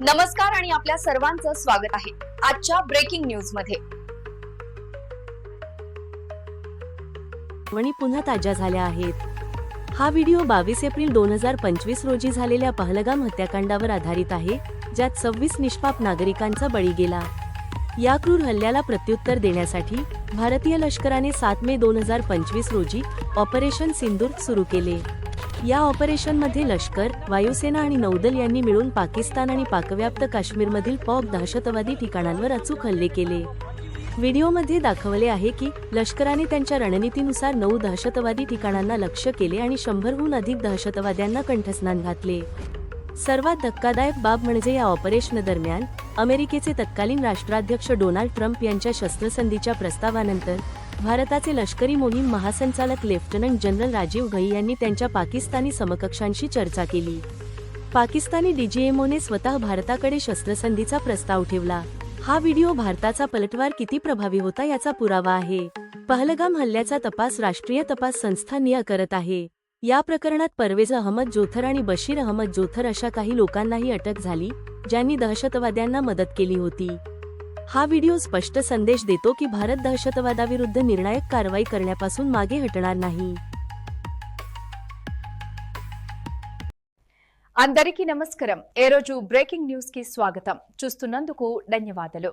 नमस्कार आणि आपल्या सर्वांचं स्वागत आहे आजच्या ब्रेकिंग न्यूजमध्ये. आठवणी पुन्हा ताज्या झाल्या आहेत. हा व्हिडिओ बावीस एप्रिल दोन हजार पंचवीस रोजी झालेल्या पहलगाम हत्याकांडावर आधारित आहे ज्यात सव्वीस निष्पाप नागरिकांचा बळी गेला. या क्रूर हल्ल्याला प्रत्युत्तर देण्यासाठी भारतीय लष्कराने सात मे दोन हजार पंचवीस रोजी ऑपरेशन सिंदूर सुरू केले. या ऑपरेशनमध्ये लष्कर वायुसेना आणि नौदल यांनी मिळून पाकिस्तान आणि पाकव्याप्त काश्मीरमधील पॉक दहशतवादी ठिकाणांवर अचूक हल्ले केले. व्हिडिओमध्ये दाखवले आहे की लष्कराने त्यांच्या रणनीतीनुसार नऊ दहशतवादी ठिकाणांना लक्ष्य केले आणि शंभरहून अधिक दहशतवाद्यांना कंठस्नान घातले. सर्वात धक्कादायक बाब म्हणजे या ऑपरेशन दरम्यान अमेरिकेचे तत्कालीन राष्ट्राध्यक्ष डोनाल्ड ट्रम्प यांच्या शस्त्रसंधीच्या प्रस्तावानंतर भारताचे लष्करी मोहीम महासंचालक लेफ्टनंट जनरल राजीव घई यांनी त्यांच्या पाकिस्तानी समकक्षांशी चर्चा केली. पाकिस्तानी डीजीएमओने स्वतः भारताकडे शस्त्रसंधीचा प्रस्ताव ठेवला. हा व्हिडिओ भारताचा पलटवार किती प्रभावी होता याचा पुरावा आहे. पहलगाम हल्ल्याचा तपास राष्ट्रीय तपास संस्था निया करत आहे. या प्रकरणात परवेज अहमद जोथर आणि बशीर अहमद जोथर अशा काही लोकांनाही अटक झाली ज्यांनी दहशतवाद्यांना मदत केली होती. हा व्हिडिओ स्पष्ट संदेश देतो की भारत दहशतवादाविरुद्ध निर्णायक कारवाई करण्यापासून मागे हटणार नाही అందరికీ నమస్కారం ఏ రోజు బ్రేకింగ్ న్యూస్ కి స్వాగతం చూస్తున్నందుకు ధన్యవాదాలు